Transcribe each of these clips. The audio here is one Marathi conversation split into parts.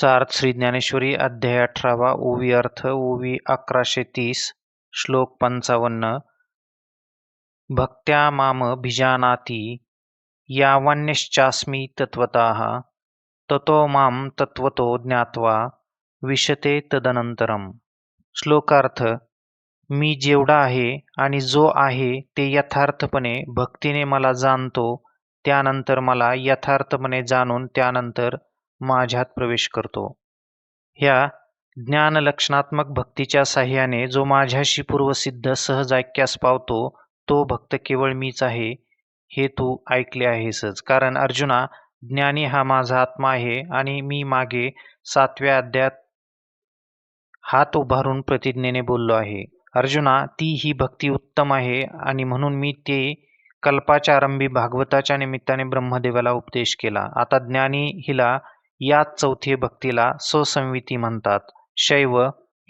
सार्थ श्री ज्ञानेश्वरी अध्याय अठरावा ओवी अर्थ ओवी अकराशे तीस श्लोक पंचावन्न. भक्त्या माम भिजानाती यावान्यश्चास्मी तत्वतः ततो माम तत्वतो ज्ञात्वा विशते तदनंतरम श्लोकार्थ मी जेवढा आहे आणि जो आहे ते यथार्थपणे भक्तीने मला जाणतो त्यानंतर मला यथार्थपणे जाणून त्यानंतर माझ्यात प्रवेश करतो. ह्या ज्ञानलक्षणात्मक भक्तीच्या साह्याने जो माझ्याशी पूर्वसिद्ध सहज ऐक्यास पावतो तो भक्त केवळ मीच आहे हे तू ऐकले आहेसच. कारण अर्जुना ज्ञानी हा माझा आत्मा आहे आणि मी मागे सातव्या अध्यात हात उभारून प्रतिज्ञेने बोललो आहे. अर्जुना ती ही भक्ती उत्तम आहे आणि म्हणून मी ते कल्पाच्या आरंभी भागवताच्या निमित्ताने ब्रह्मदेवाला उपदेश केला. आता ज्ञानी हिला याच चौथी भक्तीला स्वसंविती म्हणतात. शैव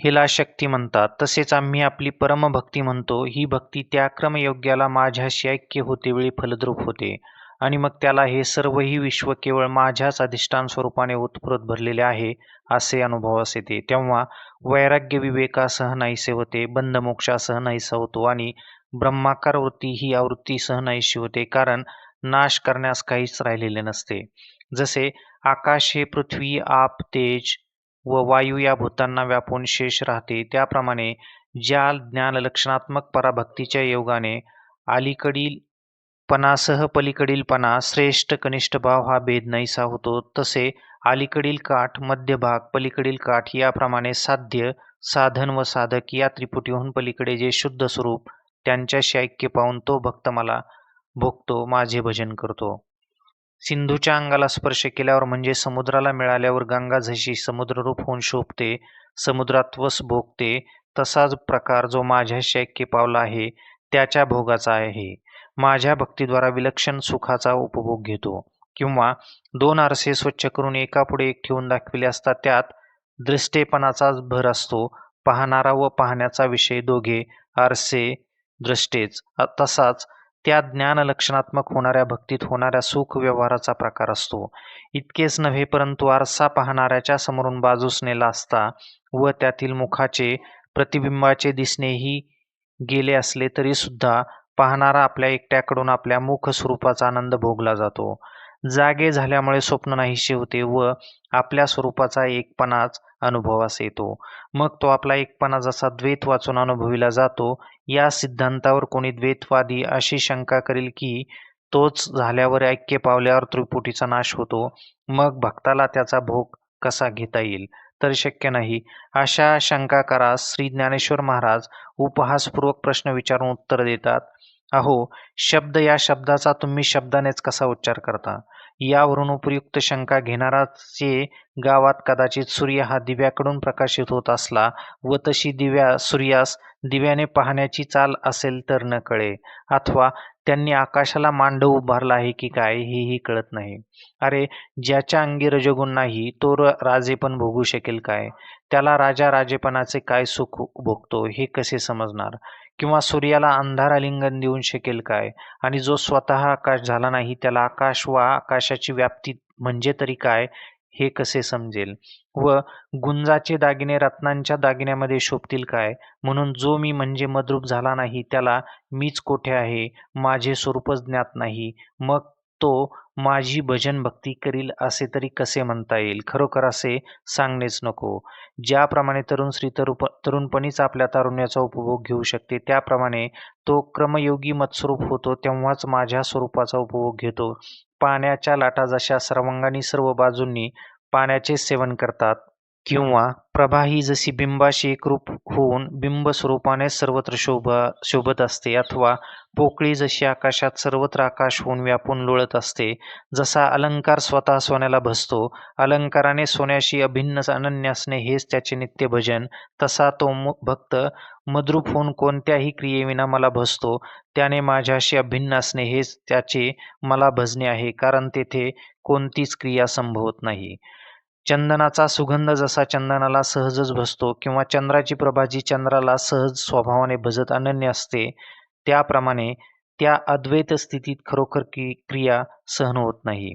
हिला शक्ती म्हणतात. तसेच आम्ही आपली परमभक्ती म्हणतो. ही भक्ती त्या क्रमयोग्याला माझ्याशी ऐक्य होतेवेळी फलद्रूप होते. आणि मग त्याला हे सर्वही विश्व केवळ माझ्याच अधिष्ठान स्वरूपाने उत्प्रोत भरलेले आहे असे अनुभवास येते तेव्हा वैराग्य विवेकासह नाहीसे होते बंधमोक्षासह नाहीसा होतो आणि ब्रह्माकार वृत्ती ही आवृत्ती नाहीशी होते कारण नाश करण्यास काहीच राहिलेले नसते. जसे आकाश हे पृथ्वी आप तेज व वायू या भूतांना व्यापून शेष राहते. त्याप्रमाणे ज्या ज्ञान लक्षणात्मक पराभक्तीच्या योगाने अलीकडील पणासह पलीकडील पणा श्रेष्ठ कनिष्ठ भाव हा भेद नाहीसा होतो तसे अलीकडील काठ मध्यभाग पलीकडील काठ याप्रमाणे साध्य साधन व साधक या त्रिपुटीहून पलीकडे जे शुद्ध स्वरूप त्यांच्याशी ऐक्य पाहून तो भक्त मला भोगतो माझे भजन करतो. सिंधूच्या अंगाला स्पर्श केल्यावर म्हणजे समुद्राला मिळाल्यावर गंगा जशी समुद्ररूप होऊन शोभते समुद्रात वस भोगते तसाच प्रकार जो माझ्या शैक्य पावला आहे त्याच्या भोगाचा आहे. माझ्या भक्तीद्वारा विलक्षण सुखाचा उपभोग घेतो. किंवा दोन आरसे स्वच्छ करून एकापुढे एक ठेवून दाखविले असता त्यात दृष्टेपणाचाच भर असतो. पाहणारा व पाहण्याचा विषय दोघे आरसे दृष्टेच तसाच त्या ज्ञान लक्षणात्मक होणाऱ्या भक्तीत होणाऱ्या सुख व्यवहाराचा प्रकार असतो. इतकेच नव्हे परंतु आरसा पाहणाऱ्याच्या समोरून बाजूस नेला असता व त्यातील मुखाचे प्रतिबिंबाचे दिसणेही गेले असले तरी सुद्धा पाहणारा आपल्या एकट्याकडून आपल्या मुख स्वरूपाचा आनंद भोगला जातो. जागे झाल्यामुळे स्वप्न नाहीसे होते व आपल्या स्वरूपाचा एकपणाच अनुभवास येतो. मग तो आपला एकपणा जसा द्वैत वाचून अनुभविला जातो या सिद्धांतावर कोणी द्वैतवादी अशी शंका करेल की तोच झाल्यावर ऐक्य पावल्यावर त्रिपुटीचा नाश होतो. मग भक्ताला त्याचा भोग कसा घेता येईल? तर शक्य नाही. अशा शंकाकारास श्री ज्ञानेश्वर महाराज उपहासपूर्वक प्रश्न विचारून उत्तर देतात. अहो शब्द या शब्दाचा तुम्ही शब्दानेच कसा उच्चार करता? यावरून उपयुक्त शंका घेणाराचे गावात कदाचित सूर्य हा दिव्याकडून प्रकाशित होत असला व तशी दिव्या सूर्यास दिव्याने पाहण्याची चाल असेल तर न कळे अथवा त्यांनी आकाशाला मांडव उभारला आहे की काय हेही कळत नाही. अरे ज्याच्या अंगी रजगुण नाही तो राजे पण भोगू शकेल काय? त्याला राजा राजेपणाचे काय सुख भोगतो हे कसे समजणार? किंवा सूर्याला अंधार आलिंगन देऊन शकेल काय? आणि जो स्वतः आकाश झाला नाही त्याला आकाश वा आकाशाची व्याप्ती म्हणजे तरी काय हे कसे समजेल? व गुंजाचे दागिने रत्नांच्या दागिन्यामध्ये शोभतील काय? म्हणून जो मी म्हणजे मद्रूप झाला नाही त्याला मीच कोठे आहे? माझे स्वरूपच ज्ञात नाही. मग तो माझी भजन भक्ती करील असे तरी कसे म्हणता येईल? खरोखर असे सांगणेच नको. ज्याप्रमाणे तरुण स्त्री तरुप तरुणपणीच आपल्या तारुण्याचा उपभोग घेऊ शकते त्याप्रमाणे तो क्रमयोगी मत्स्वरूप होतो तेव्हाच माझ्या स्वरूपाचा उपभोग घेतो. पाण्याच्या लाटा जशा सर्वांगानी सर्व बाजूंनी पाण्याचे सेवन करतात किंवा प्रभा ही जशी बिंबाशी एकरूप होऊन बिंब स्वरूपाने सर्वत्र शोभा शोभत असते अथवा पोकळी जशी आकाशात सर्वत्र आकाश होऊन व्यापून लोळत असते जसा अलंकार स्वतः सोन्याला भसतो अलंकाराने सोन्याशी अभिन्न अनन्य असणे हेच त्याचे नित्य भजन तसा तो भक्त मद्रूप होऊन कोणत्याही क्रियेविना मला भसतो त्याने माझ्याशी अभिन्न असणे हेच त्याचे मला भजणे आहे कारण तेथे कोणतीच क्रिया संभवत नाही. चंदनाचा सुगंध जसा चंदनाला सहजच भसतो किंवा चंद्राची प्रभा जी चंद्राला सहज स्वभावाने भजत अनन्य असते त्याप्रमाणे त्या अद्वैत स्थितीत खरोखर की क्रिया सहन होत नाही.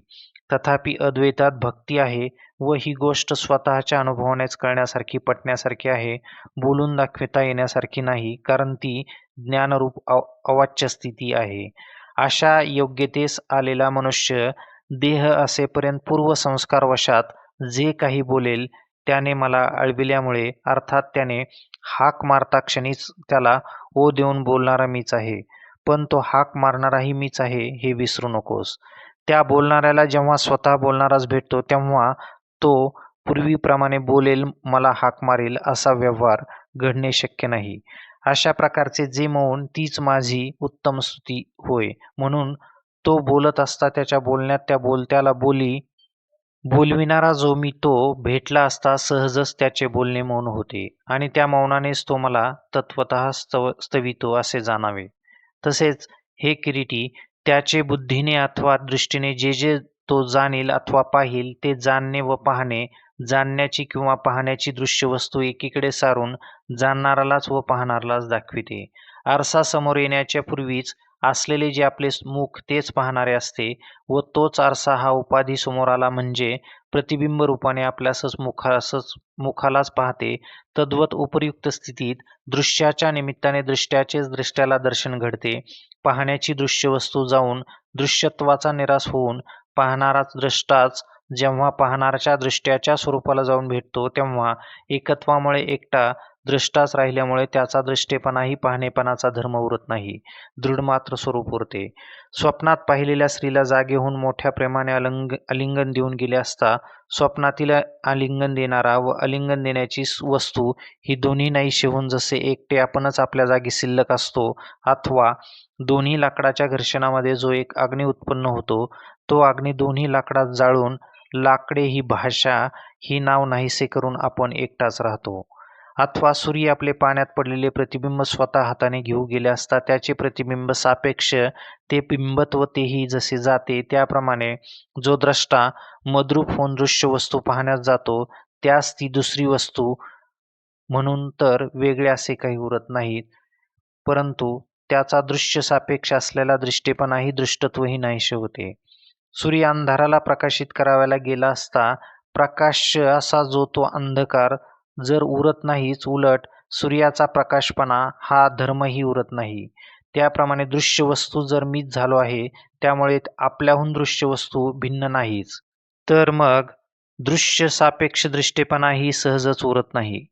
तथापि अद्वैतात भक्ती आहे व ही गोष्ट स्वतःच्या अनुभवानेच कळण्यासारखी पटण्यासारखी आहे बोलून दाखविता येण्यासारखी नाही कारण ती ज्ञानरूप अव अवाच्य स्थिती आहे. अशा योग्यतेस आलेला मनुष्य देह असेपर्यंत पूर्वसंस्कारवशात जे काही बोलेल त्याने मला अळविल्यामुळे अर्थात त्याने हाक मारता क्षणीच त्याला ओ देऊन बोलणारा मीच आहे. पण तो हाक मारणाराही मीच आहे हे विसरू नकोस. त्या बोलणाऱ्याला जेव्हा स्वतः बोलणाराच भेटतो तेव्हा तो पूर्वीप्रमाणे बोलेल मला हाक मारेल असा व्यवहार घडणे शक्य नाही. अशा प्रकारचे जे मौन तीच माझी उत्तम स्तुती होय. म्हणून तो बोलत असता त्याच्या बोलण्यात त्या बोलत्याला बोली बोलविणारा जो मी तो भेटला असता सहजच त्याचे बोलणे मौन होते. आणि त्या मौनानेच तो मला तत्वत स्तव स्तवितो असे जाणावे. तसेच हे किरीटी त्याचे बुद्धीने अथवा दृष्टीने जे जे तो जाणील अथवा पाहिल ते जाणणे व पाहणे जाणण्याची किंवा पाहण्याची दृश्य वस्तू एकीकडे सारून जाणणारालाच व पाहणारालाच दाखविते. आरसा समोर येण्याच्या पूर्वीच असलेले जे आपले मुख तेच पाहणारे असते व तोच आरसा हा उपाधी समोर आला म्हणजे प्रतिबिंब रूपाने आपल्यासच मुखासच मुखालाच पाहते. तद्वत उपयुक्त स्थितीत दृश्याच्या निमित्ताने दृष्ट्याचेच दृष्ट्याला दर्शन घडते. पाहण्याची दृश्य वस्तू जाऊन दृश्यत्वाचा निराश होऊन पाहणाराच दृष्टाच जेव्हा पाहणाऱ्याच्या दृष्ट्याच्या स्वरूपाला जाऊन भेटतो तेव्हा एकत्वामुळे एकटा द्रष्टाच राहिल्यामुळे त्याचा दृष्टेपणाही पाहणेपणाचा धर्म उरत नाही. दृढ मात्र स्वरूप उरते. स्वप्नात पाहिलेल्या स्त्रीला जागे होऊन मोठ्या प्रेमाने अलंग आलिंगन देऊन गेले असता स्वप्नातील आलिंगन देणारा व आलिंगन देण्याची वस्तू ही दोन्ही नाही शिवून जसे एकटे आपणच आपल्या जागी शिल्लक असतो अथवा दोन्ही लाकडाच्या घर्षणामध्ये जो एक अग्नी उत्पन्न होतो तो अग्नी दोन्ही लाकडात जाळून लाकडे ही भाषा ही नाव नाहीसे करून आपण एकटाच राहतो. अथवा सूर्य आपले पाण्यात पडलेले प्रतिबिंब स्वतः हाताने घेऊ गेले असता त्याचे प्रतिबिंब सापेक्ष ते बिंबत्वतेही जसे जाते त्याप्रमाणे जो द्रष्टा मद्रूप होऊन दृश्य वस्तू पाहण्यात जातो त्यास ती दुसरी वस्तू म्हणून तर वेगळे असे काही उरत नाहीत. परंतु त्याचा दृश्य सापेक्ष असलेला दृष्टीपणाही दृष्टत्वही नाहीसे होते सूर्य अंधाराला प्रकाशित करावायला गेला असता प्रकाश असा जो तो अंधकार जर उरत नाहीच उलट सूर्याचा प्रकाशपणा हा धर्मही उरत नाही. त्याप्रमाणे दृश्य वस्तू जर मीच झालो आहे त्यामुळे आपल्याहून दृश्य वस्तू भिन्न नाहीच. तर मग दृश्य सापेक्ष दृष्टीपणाही सहजच उरत नाही.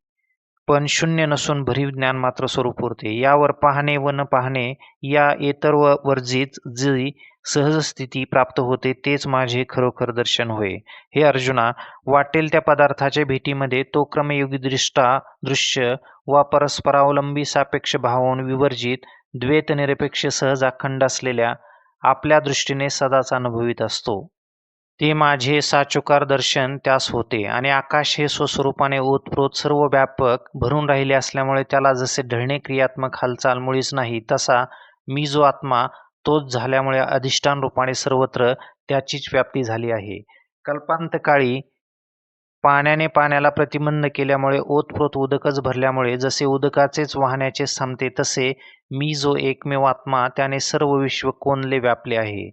पण शून्य नसून भरीव ज्ञान मात्र स्वरूप उरते. यावर पाहणे व न पाहणे या इतर व वर्जित जी सहज स्थिती प्राप्त होते तेच माझे खरोखर दर्शन होय. हे अर्जुना वाटेल त्या पदार्थाच्या भेटीमध्ये तो क्रमयुगीदृष्टा दृश्य वा परस्परावलंबी सापेक्ष भावून विवर्जित द्वैत निरपेक्ष सहज अखंड असलेल्या आपल्या दृष्टीने सदाच अनुभवित असतो. ते माझे साचुकार दर्शन त्यास होते आणि आकाश हे स्वस्वरूपाने ओतप्रोत सर्व व्यापक भरून राहिले असल्यामुळे त्याला जसे ढळणे क्रियात्मक हालचाल मुळीच नाही तसा मी जो आत्मा तोच झाल्यामुळे अधिष्ठान रूपाने सर्वत्र त्याचीच व्याप्ती झाली आहे. कल्पांतकाळी पाण्याने पाण्याला प्रतिबंध केल्यामुळे ओतप्रोत उदकच भरल्यामुळे जसे उदकाचेच वाहण्याचे थांबते तसे मी जो एकमेव आत्मा त्याने सर्व विश्व कोणले व्यापले आहे?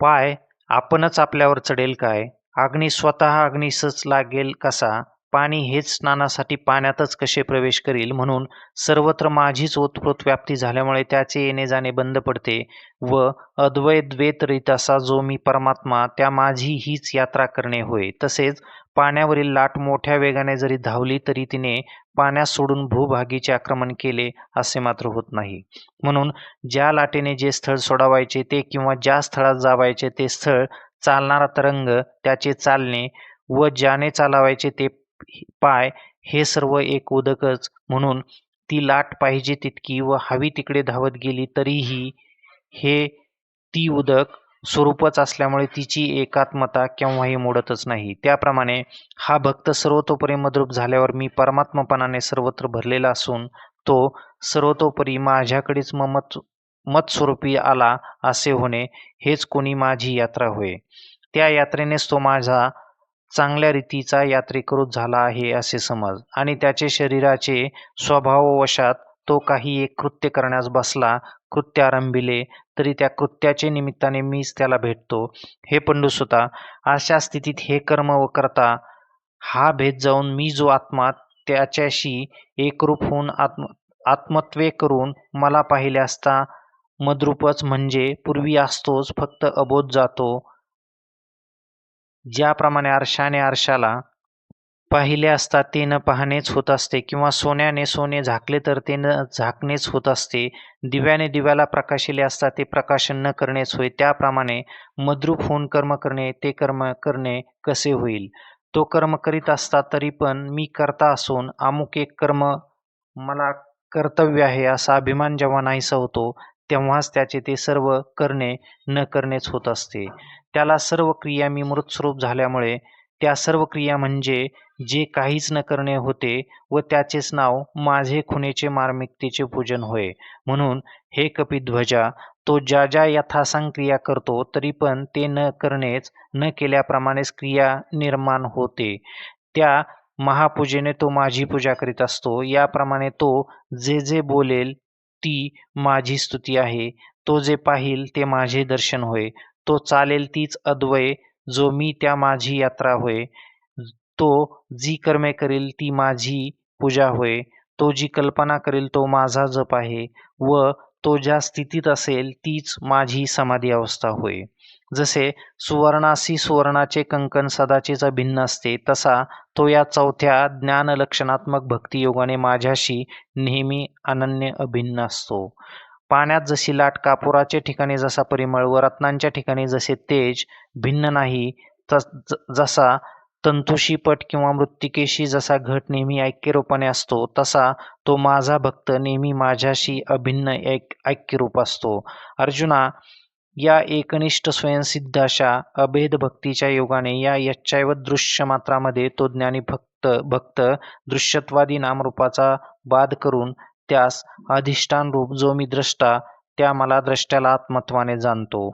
पाय आपणच आपल्यावर चढेल काय? अग्नी स्वतः अग्निसच लागेल कसा? पाणी हेच स्नानासाठी पाण्यातच कसे प्रवेश करील म्हणून सर्वत्र माझीच ओतप्रोत व्याप्ती झाल्यामुळे त्याचे येणे जाणे बंद पडते व अद्वैत असा जो मी परमात्मा त्या माझी हीच यात्रा करणे होय. तसेच पाण्यावरील लाट मोठ्या वेगाने जरी धावली तरी तिने पाण्यात सोडून भूभागीचे आक्रमण केले असे मात्र होत नाही. म्हणून ज्या लाटेने जे स्थळ सोडावायचे ते किंवा ज्या स्थळात जावायचे ते स्थळ चालणारा तरंग त्याचे चालणे व ज्याने चालावायचे ते पाय हे सर्व एक उदकच. म्हणून ती लाट पाहिजे तितकी व हवी तिकडे धावत गेली तरीही हे ती उदक स्वरूपच असल्यामुळे तिची एकात्मता केव्हाही मोडतच नाही. त्याप्रमाणे हा भक्त सर्वतोपरी मद्रूप झाल्यावर मी परमात्मपणाने सर्वत्र भरलेला असून तो सर्वतोपरी माझ्याकडेच मत मतस्वरूपी आला असे होणे हेच कोणी माझी यात्रा होय. त्या यात्रेनेच तो माझा चांगल्या रीतीचा यात्रेकरूच झाला आहे असे समज. आणि त्याचे शरीराचे स्वभाववशात तो काही एक कृत्य करण्यास बसला कृत्य आरंभिले तरी त्या कृत्याचे निमित्ताने मीच त्याला भेटतो. हे पंडूसुता अशा स्थितीत हे कर्म व करता हा भेद जाऊन मी जो आत्मा त्याच्याशी एकरूप होऊन आत्म आत्मत्वे करून मला पाहिले असता मद्रूपच म्हणजे पूर्वी असतोच फक्त अबोध जातो. ज्याप्रमाणे आरशाने आरशाला पाहिले असता ते न पाहणेच होत असते किंवा सोन्याने सोने झाकले तर ते न झाकणेच होत असते. दिव्याने दिव्याला प्रकाशिले असता ते प्रकाशन न करणेच होय. त्याप्रमाणे मद्रूप होऊन कर्म करणे ते कर्म करणे कसे होईल? तो कर्म करीत असता तरी पण मी करता असून अमुक एक कर्म मला कर्तव्य आहे असा अभिमान जेव्हा नाहीसा होतो तेव्हाच त्याचे ते सर्व करणे न करणेच होत असते. त्याला सर्व क्रिया मी मृतस्वरूप झाल्यामुळे त्या सर्व क्रिया म्हणजे जे काहीच न करणे होते व त्याचेच नाव माझे खुनेचे मार्मिकतेचे पूजन होय. म्हणून हे कपिध्वजा तो ज्या ज्या यथासांग क्रिया करतो तरी पण ते न करणेच न केल्याप्रमाणेच क्रिया निर्माण होते. त्या महापूजेने तो माझी पूजा करीत असतो. याप्रमाणे तो जे जे बोलेल ती माझी स्तुती आहे. तो जे पाहिल ते माझे दर्शन होय. तो चालेल तीच अद्वय जो मी त्या माझी यात्रा होय. तो जी कर्मे करील ती माझी पूजा होय. तो जी कल्पना करेल तो माझा जप आहे. व तो ज्या स्थितीत असेल तीच माझी समाधी अवस्था होय. जसे सुवर्णासी सुवर्णाचे कंकण सदाचेच भिन्न असते तसा तो या चौथ्या ज्ञान लक्षणात्मक भक्तियोगाने माझ्याशी नेहमी अनन्य अभिन्न असतो. पाण्यात जशी लाट कापुराच्या ठिकाणी जसा परिमळ व रत्नांच्या ठिकाणी जसे तेज भिन्न नाही तस ज- जसा तंतुशी पट किंवा मृत्तिकेशी जसा घट नेहमी ऐक्यरूपाने असतो तसा तो माझा भक्त नेहमी माझ्याशी अभिन्न ऐक ऐक्यरूप असतो. अर्जुना या एकनिष्ठ स्वयंसिद्ध अशा अभेद भक्तीच्या योगाने या यच्चैव दृश्य मात्रामध्ये तो ज्ञानी भक्त भक्त दृश्यत्वादी नामरूपाचा बाध करून त्यास अधिष्ठान रूप जो मी द्रष्टा त्या मला द्रष्ट्याला आत्मत्वाने जाणतो.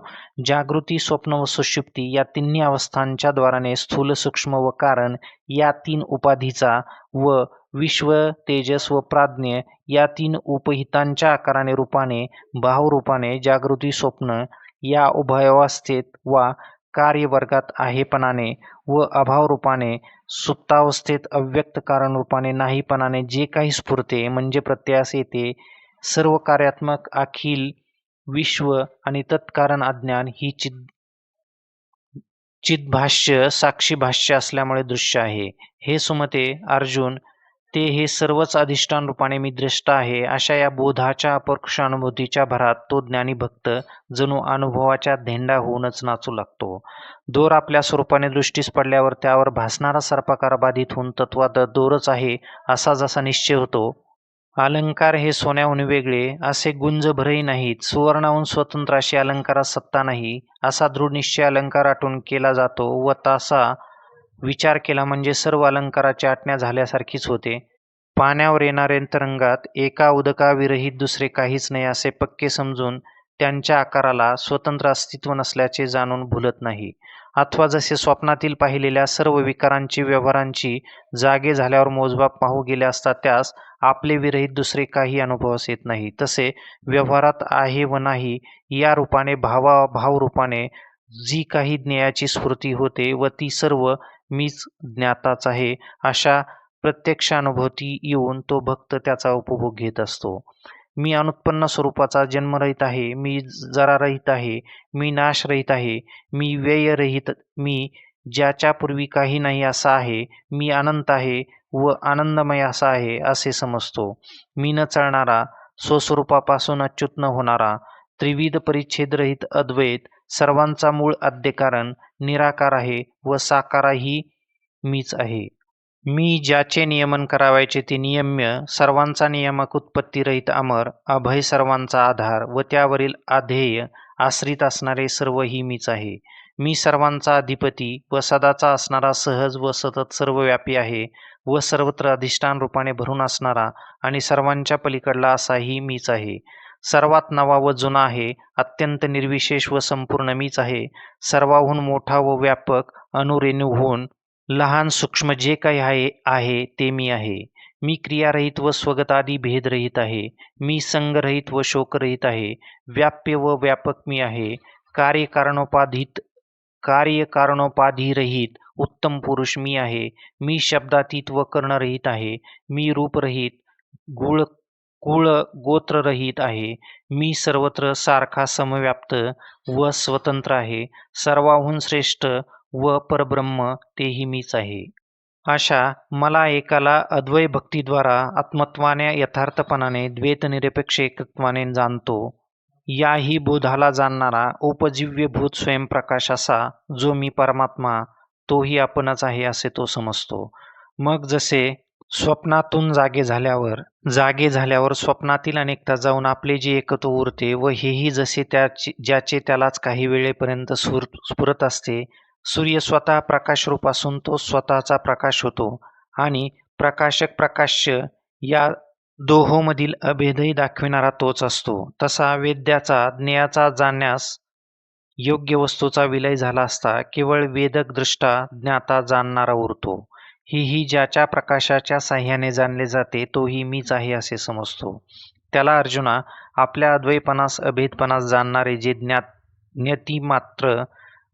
जागृती स्वप्न व सुषुप्ती या तिन्ही अवस्थांच्या द्वाराने स्थूल सूक्ष्म व कारण या तीन उपाधीचा व विश्व तेजस व प्राज्ञ या तीन उपहितांच्या आकाराने रूपाने भावरूपाने जागृती स्वप्न या उभयावस्थेत वा कार्यवर्गात आहेपणाने व अभावरूपाने सुप्तावस्थेत अव्यक्त कारण रूपाने नाहीपणाने जे काही स्फुरते म्हणजे प्रत्यास येते सर्व कार्यात्मक अखिल विश्व आणि तत्कारण अज्ञान ही चिद चिदभाष्य साक्षी भाष्य असल्यामुळे दृश्य आहे. हे सुमते अर्जुन ते हे सर्वच अधिष्ठान रूपाने मी दृष्ट आहे. अशा या बोधाच्या अपरोक्ष अनुभूतीच्या भरात तो ज्ञानी भक्त जणू अनुभवाच्या धेंडा होऊनच नाचू लागतो. दोर आपल्या स्वरूपाने दृष्टीस पडल्यावर त्यावर भासणारा सर्पाकार बाधित होऊन तत्वात दोरच आहे असा जसा निश्चय होतो. अलंकार हे सोन्याहून वेगळे असे गुंज भरही नाहीत. सुवर्णाहून स्वतंत्र अशी अलंकारात सत्ता नाही असा दृढ निश्चय अलंकार आटून केला जातो व तसा विचार केला म्हणजे सर्व अलंकाराची आटण्या झाल्यासारखीच होते. पाण्यावर येणाऱ्या तरंगात एका उदकाविरहित दुसरे काहीच नाही असे पक्के समजून त्यांच्या आकाराला स्वतंत्र अस्तित्व नसल्याचे जाणून भुलत नाही. अथवा जसे स्वप्नातील पाहिलेल्या सर्व विकारांची व्यवहारांची जागे झाल्यावर मोजबाप पाहू गेले असता त्यास आपले विरहित दुसरे काही अनुभवास येत नाही. तसे व्यवहारात आहे व नाही या रूपाने भावाभाव रूपाने जी काही ज्ञेयाची स्फूर्ती होते व ती सर्व मीच ज्ञाताच आहे. अशा प्रत्यक्षानुभूती येऊन तो भक्त त्याचा उपभोग घेत असतो. मी अनुत्पन्न स्वरूपाचा जन्मरहित आहे. मी जरारहित आहे. मी नाशरहित आहे. मी व्ययरहित. मी ज्याच्या पूर्वी काही नाही असा आहे. मी अनंत आहे व आनंदमय असा आहे असे समजतो. मी न चळणारा स्वस्वरूपापासून अच्युत न होणारा त्रिविध परिच्छेदरहित अद्वैत सर्वांचा मूळ आद्यकारण निराकार आहे व साकाराही मीच आहे. मी ज्याचे नियमन करावायचे ते नियम्य सर्वांचा नियामक उत्पत्तीरहित अमर अभय सर्वांचा आधार व त्यावरील आधेय आश्रित असणारे सर्वही मीच आहे. मी सर्वांचा अधिपती व सदाचा असणारा सहज व सतत सर्वव्यापी आहे व सर्वत्र अधिष्ठान रूपाने भरून असणारा आणि सर्वांच्या पलीकडला असाही मीच आहे. सर्वात नवा व जुना आहे अत्यंत निर्विशेष व संपूर्ण मीच आहे. सर्वाहून मोठा व व्यापक अनुरेणू होऊन लहान सूक्ष्म जे काही आहे आहे ते मी आहे. मी क्रियारहित व स्वगतादी भेदरहित आहे. मी संगरहित व शोकरहित आहे. व्याप्य व व्यापक मी आहे. कार्यकारणोपाधित कार्यकारणोपाधिरहित उत्तम पुरुष मी आहे. मी शब्दातीत व कर्णरहित आहे. मी रूपरहित गुळ कुळ गोत्ररहित आहे. मी सर्वत्र सारखा समव्याप्त व स्वतंत्र आहे. सर्वाहून श्रेष्ठ व परब्रह्म तेही मीच आहे. अशा मला एकाला अद्वय भक्तीद्वारा आत्मत्वाने यथार्थपणाने द्वैतनिरपेक्ष एकत्वाने जाणतो. याही बोधाला जाणणारा उपजीव्यभूत स्वयंप्रकाश असा जो मी परमात्मा तोही आपणच आहे असे तो समजतो. मग जसे स्वप्नातून जागे झाल्यावर जागे झाल्यावर स्वप्नातील अनेकता जाऊन आपले जे एकत्व उरते व हेही जसे त्याचे ज्याचे त्यालाच काही वेळेपर्यंत सुर स्फुरत असते सूर्य स्वतः प्रकाशरूप असून तो स्वतःचा प्रकाश होतो आणि प्रकाशक प्रकाश्य या दोहोमधील अभेदही दाखविणारा तोच असतो. तसा वेद्याचा ज्ञेयाचा जाण्यास योग्य वस्तूचा विलय झाला असता केवळ वेदक दृष्टा ज्ञाता जाणणारा उरतो. ही ज्याच्या प्रकाशाच्या साह्याने जाणले जाते तोही मीच आहे असे समजतो. त्याला अर्जुना आपल्या अद्वैपणास अभेदपणास जाणणारे जे ज्ञात मात्र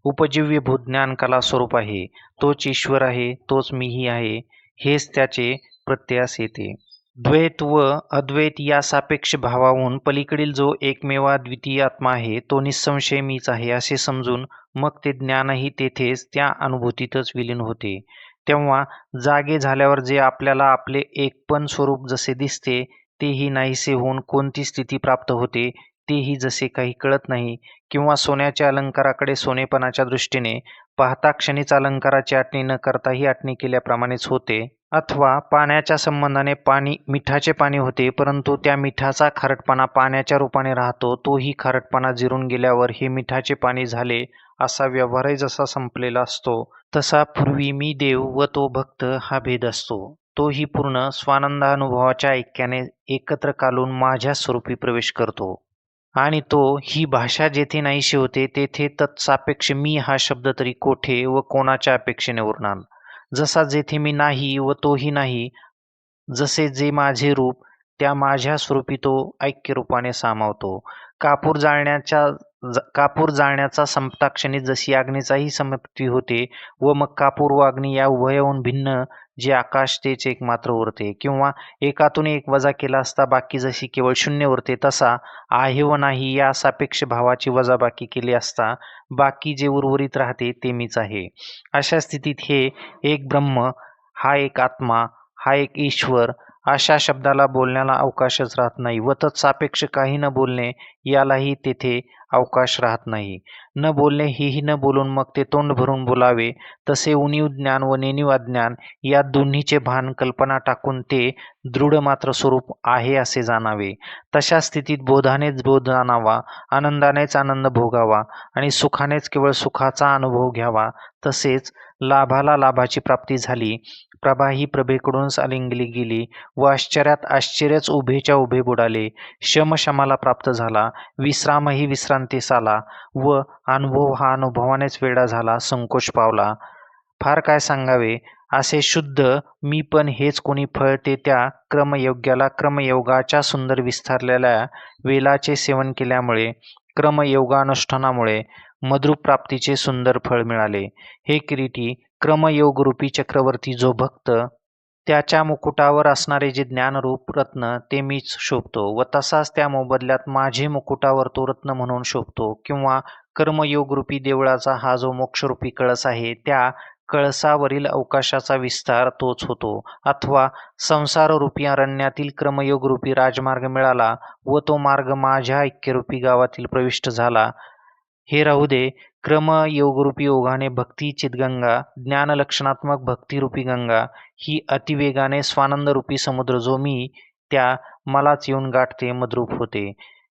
उपजीव्यभूत ज्ञान कला स्वरूप आहे तोच ईश्वर आहे तोच मीही आहे हेच त्याचे प्रत्ययास येते. द्वैत व अद्वैत या सापेक्ष भावाहून पलीकडील जो एकमेवा द्वितीय आत्मा आहे तो निसंशय मीच आहे असे समजून मग ते ज्ञानही तेथेच त्या अनुभूतीतच विलीन होते. तेव्हा जागे झाल्यावर जे आपल्याला आपले एकपण स्वरूप जसे दिसते तेही नाहीसे होऊन कोणती स्थिती प्राप्त होते तेही जसे काही कळत नाही. किंवा सोन्याच्या अलंकाराकडे सोनेपणाच्या दृष्टीने पाहता क्षणीच अलंकाराची आटणी न करताही आटणी केल्याप्रमाणेच होते. अथवा पाण्याच्या संबंधाने पाणी मिठाचे पाणी होते परंतु त्या मिठाचा खारटपणा पाण्याच्या रूपाने राहतो तोही खारटपणा जिरून गेल्यावर हे मिठाचे पाणी झाले असा व्यवहारही जसा संपलेला असतो. तसा पूर्वी मी देव व तो भक्त हा भेद असतो. तोही पूर्ण स्वानंदानुभवाच्या ऐक्याने एकत्र कालून माझ्या स्वरूपी प्रवेश करतो. आणि तो ही भाषा जेथे नाहीशी होते तेथे तत्सापेक्ष मी हा शब्द तरी कोठे व कोणाच्या अपेक्षेने उरणार? जसा जेथे मी नाही व तोही नाही जसे जे माझे रूप त्या माझ्या स्वरूपी तो ऐक्यरूपाने सामावतो. कापूर जाळण्याच्या कापूर जाळण्याचा संपताक्षणी जशी अग्नीचाही समाप्ती होते व मग कापूर व अग्नी या उभयहून भिन्न जे आकाश तेच एक मात्र उरते किंवा एकातून एक वजा केला असता बाकी जशी केवळ शून्य उरते तसा आहे व नाही या सापेक्ष भावाची वजाबाकी केली असता बाकी जे उर्वरित राहते ते मीच आहे. अशा स्थितीत हे एक ब्रह्म हा एक आत्मा हा एक ईश्वर अशा शब्दाला बोलण्याला अवकाशच राहत नाही. व तत्सापेक्ष काही न बोलणे यालाही तेथे अवकाश राहत नाही. न बोलणे हेही न बोलून मग ते तोंड भरून बोलावे. तसे उणीव ज्ञान व नेणीव अज्ञान या दोन्हीचे भान कल्पना टाकून ते दृढ मात्र स्वरूप आहे असे जाणावे. तशा स्थितीत बोधानेच बोध जाणावा आनंदानेच आनंद भोगावा आणि सुखानेच केवळ सुखाचा अनुभव घ्यावा. तसेच लाभाला लाभाची प्राप्ती झाली. प्रभा ही प्रभेकडूनच आलिंगली गेली व आश्चर्यात आश्चर्यच उभेच्या उभे बुडाले. शम शमाला प्राप्त झाला विश्रामही विश्रांतीस आला व अनुभव हा अनुभवानेच वेडा झाला संकोच पावला. फार काय सांगावे असे शुद्ध मी पण हेच कोणी फळते त्या क्रमयोग्याला क्रमयोगाच्या सुंदर विस्तारलेल्या वेलाचे सेवन केल्यामुळे क्रमयोगानुष्ठानामुळे मधुप्राप्तीचे सुंदर फळ मिळाले. हे किरीटी क्रमयोगरूपी चक्रवर्ती जो भक्त त्याच्या मुकुटावर असणारे जे ज्ञानरूप रत्न ते मीच शोभतो व तसाच त्या मोबदल्यात माझे मुकुटावर तो रत्न म्हणून शोभतो किंवा कर्मयोगरूपी देवळाचा हा जो मोक्षरूपी कळस आहे त्या कळसावरील अवकाशाचा विस्तार तोच होतो. अथवा संसाररूपी अरण्यातील क्रमयोगरूपी राजमार्ग मिळाला व तो मार्ग माझ्या ऐक्यरूपी गावातील प्रविष्ट झाला. हे राहू दे क्रम योगरूपी योगाने भक्ती चितगंगा ज्ञानलक्षणात्मक भक्तिरूपी गंगा ही अतिवेगाने स्वानंदरूपी समुद्र जो मी त्या मलाच येऊन गाठते मद्रूप होते.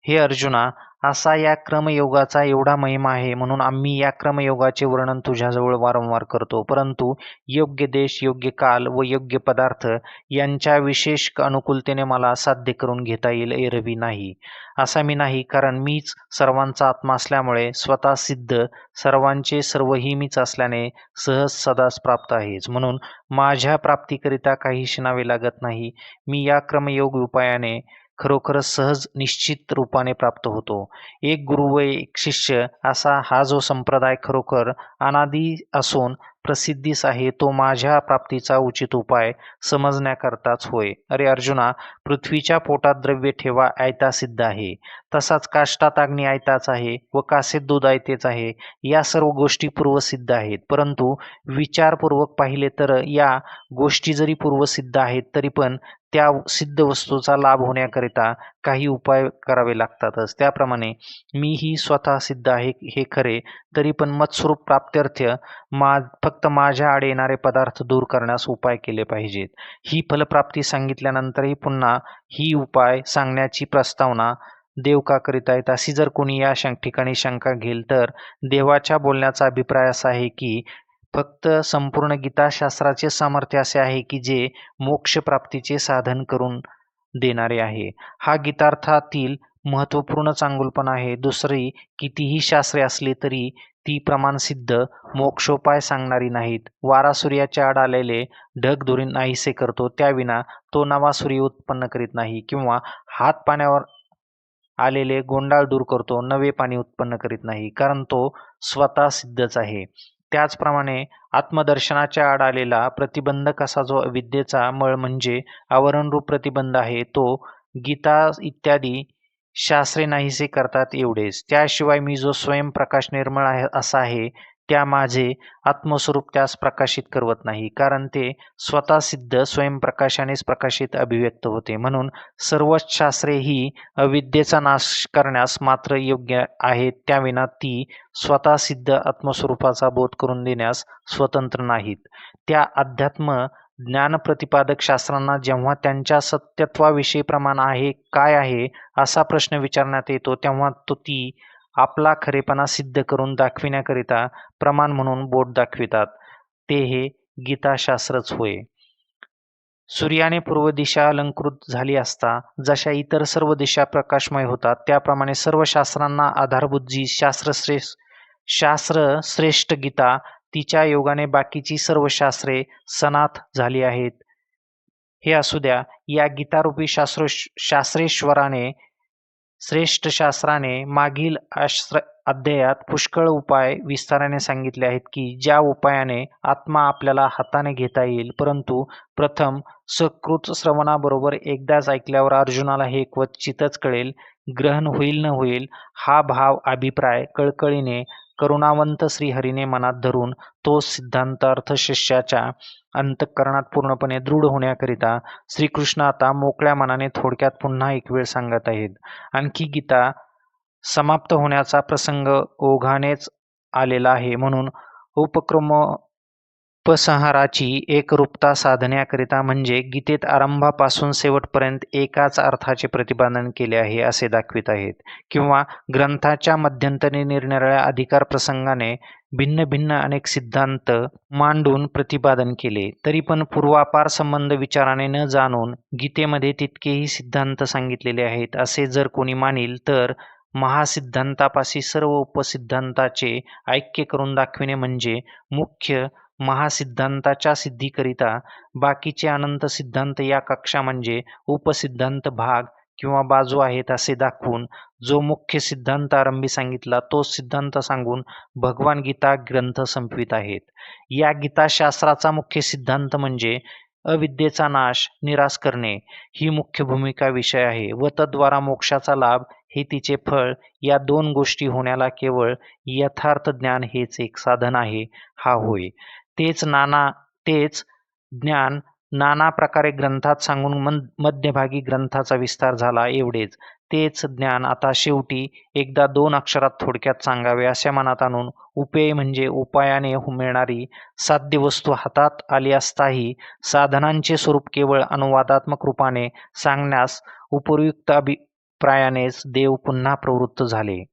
हे अर्जुना असा या क्रमयोगाचा एवढा महिमा आहे म्हणून आम्ही या क्रमयोगाचे वर्णन तुझ्याजवळ वारंवार करतो. परंतु योग्य देश योग्य काल व योग्य पदार्थ यांच्या विशेष अनुकूलतेने मला साध्य करून घेता येईल एरवी नाही. असा मी नाही कारण मीच सर्वांचा आत्मा असल्यामुळे स्वतः सिद्ध सर्वांचे सर्वही मीच असल्याने सहज सदाच प्राप्त आहेच. म्हणून माझ्या प्राप्तीकरिता काही शिणावे लागत नाही. मी या क्रमयोग उपायाने खरोखरच सहज निश्चित रूपाने प्राप्त होतो. एक गुरु व एक शिष्य असा हा जो संप्रदाय खरोखर अनादी असून प्रसिद्धीस आहे तो माझ्या प्राप्तीचा उचित उपाय समजण्याकरताच होय. अरे अर्जुना पृथ्वीच्या पोटात द्रव्य ठेवा आयता सिद्ध आहे. तसाच काष्टात अग्नी आयताच आहे व कासेत दूध आयतेच आहे या सर्व गोष्टी पूर्वसिद्ध आहेत. परंतु विचारपूर्वक पाहिले तर या गोष्टी जरी पूर्वसिद्ध आहेत तरी पण त्या सिद्ध वस्तूचा लाभ होण्याकरिता काही उपाय करावे लागतातच. त्याप्रमाणे मी ही स्वतः सिद्ध आहे हे खरे तरी पण मत्स्वरूप प्राप्त्यर्थ मा फक्त माझ्या आड येणारे पदार्थ दूर करण्यास उपाय केले पाहिजेत. ही फलप्राप्ती सांगितल्यानंतरही पुन्हा ही उपाय सांगण्याची प्रस्तावना देव का करीत आहेत. अशी जर कोणी या शं ठिकाणी शंका घेईल तर देवाच्या बोलण्याचा अभिप्राय असा आहे की फक्त संपूर्ण गीताशास्त्राचे सामर्थ्य असे आहे की जे मोक्षप्राप्तीचे साधन करून देणारे आहे. हा गीतार्थातील महत्त्वपूर्ण चांगुलपण आहे. दुसरी कितीही शास्त्रे असली तरी ती प्रमाणसिद्ध मोक्षोपाय सांगणारी नाहीत. वारा सूर्याच्या आड आलेले ढग दुरी नाहीसे करतो त्याविना तो नवा सूर्य उत्पन्न करीत नाही किंवा हात पाण्यावर आलेले गोंडाळ दूर करतो नवे पाणी उत्पन्न करीत नाही कारण तो स्वतः सिद्धच आहे. त्याचप्रमाणे आत्मदर्शनाच्या आड आलेला प्रतिबंध कसा जो विद्येचा मळ म्हणजे आवरणरूप प्रतिबंध आहे तो गीता इत्यादी शास्त्रे नाहीसे करतात एवढेच. त्याशिवाय मी जो स्वयंप्रकाश निर्मळ आहे असा आहे त्या माझे आत्मस्वरूप त्यास प्रकाशित करवत नाही कारण ते स्वतः सिद्ध स्वयंप्रकाशानेच प्रकाशित अभिव्यक्त होते. म्हणून सर्वच शास्त्रे ही अविद्येचा नाश करण्यास मात्र योग्य आहेत त्याविना ती स्वतः सिद्ध आत्मस्वरूपाचा बोध करून देण्यास स्वतंत्र नाहीत. त्या अध्यात्म ज्ञान प्रतिपादक शास्त्रांना जेव्हा त्यांच्या सत्यत्वाविषयी प्रमाण आहे काय आहे असा प्रश्न विचारण्यात येतो तेव्हा तो ती आपला खरेपणा सिद्ध करून दाखविण्याकरिता प्रमाण म्हणून बोट दाखवितात. ते हे गीताशास्त्रच होय. सूर्याने पूर्व दिशा अलंकृत झाली असता जशा इतर सर्व दिशा प्रकाशमय होतात त्याप्रमाणे सर्व शास्त्रांना आधारभूत जी शास्त्रश्रेष्ठ शास्त्र श्रेष्ठ गीता तिच्या योगाने बाकीची सर्व शास्त्रे सनाथ झाली आहेत. हे असू द्या या गीतारूपी शास्त्र शास्त्रेश्वराने श्रेष्ठ शास्त्राने मागील आश्र अध्यायात पुष्कळ उपाय विस्ताराने सांगितले आहेत की ज्या उपायाने आत्मा आपल्याला हाताने घेता येईल परंतु प्रथम सकृत श्रवणाबरोबर एकदाच ऐकल्यावर अर्जुनाला हे क्वचितच कळेल ग्रहण होईल न होईल हा भाव अभिप्राय कळकळीने करुणावंत श्रीहरीने मनात धरून तो सिद्धांतार्थ शिष्याच्या अंतःकरणात पूर्णपणे दृढ होण्याकरिता श्रीकृष्ण आता मोकळ्या मनाने थोडक्यात पुन्हा एक वेळ सांगत आहेत. आणखी गीता समाप्त होण्याचा प्रसंग ओघानेच आलेला आहे म्हणून उपक्रम उपसंहाराची एकरूपता साधण्याकरिता म्हणजे गीतेत आरंभापासून शेवटपर्यंत एकाच अर्थाचे प्रतिपादन केले आहे असे दाखवित आहेत. किंवा ग्रंथाच्या मध्यंतरी निरनिराळ्या अधिकार प्रसंगाने भिन्न भिन्न अनेक सिद्धांत मांडून प्रतिपादन केले. तरी पण पूर्वापार संबंध विचाराने न जाणून गीतेमध्ये तितकेही सिद्धांत सांगितलेले आहेत असे जर कोणी मानील तर महासिद्धांतापाशी सर्व उपसिद्धांताचे ऐक्य करून दाखविणे म्हणजे मुख्य महासिद्धांताच्या सिद्धीकरिता बाकीचे अनंत सिद्धांत या कक्षा म्हणजे उपसिद्धांत भाग किंवा बाजू आहेत असे दाखवून जो मुख्य सिद्धांत आरंभी सांगितला तोच सिद्धांत सांगून भगवान गीता ग्रंथ संपवित आहेत. या गीताशास्त्राचा मुख्य सिद्धांत म्हणजे अविद्येचा नाश निराश करणे ही मुख्य भूमिका विषय आहे व तद्वारा मोक्षाचा लाभ हे तिचे फळ या दोन गोष्टी होण्याला केवळ यथार्थ ज्ञान हेच एक साधन आहे हा होय. तेच नाना तेच ज्ञान नाना प्रकारे ग्रंथात सांगून मध्यभागी ग्रंथाचा विस्तार झाला एवढेच. तेच ज्ञान आता शेवटी एकदा दोन अक्षरात थोडक्यात सांगावे अशा मनात आणून उपेय म्हणजे उपायाने मिळणारी साध्य वस्तू हातात आली असताही साधनांचे स्वरूप केवळ अनुवादात्मक रूपाने सांगण्यास उपयुक्त अभिप्रायानेच देव पुन्हा प्रवृत्त झाले.